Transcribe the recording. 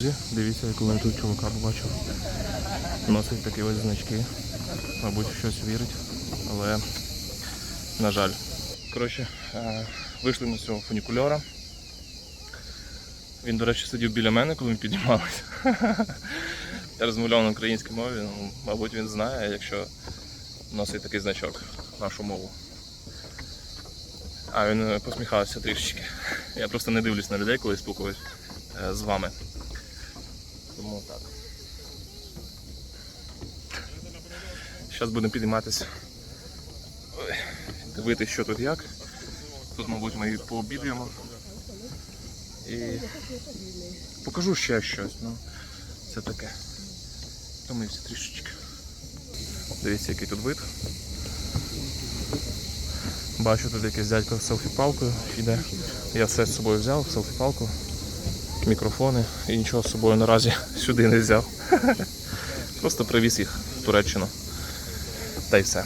Друзі, Дивіться, яку я тут чувака побачив. Носить такі ось значки. Мабуть, щось вірить, але на жаль. Коротше, е, вийшли з цього фунікульора. Він, до речі, сидів біля мене, коли ми піднімалися. Я розмовляв на українській мові, ну, мабуть, він знає, якщо носить такий значок нашу мову. А він е, посміхався трішечки. Я просто не дивлюсь на людей, коли спілкуюсь е, з вами. Тому так. Зараз будемо підійматися. Дивитися, що тут як. Тут, мабуть, ми і пообідаємо. І покажу ще щось. Ну, це таке. Втомився трішечки. Дивіться, який тут вид. Бачу, тут якийсь дядько з селфі-палкою йде. Я все з собою взяв, селфі-палку, мікрофони і нічого з собою наразі сюди не взяв. Просто привіз їх в Туреччину. Та й все.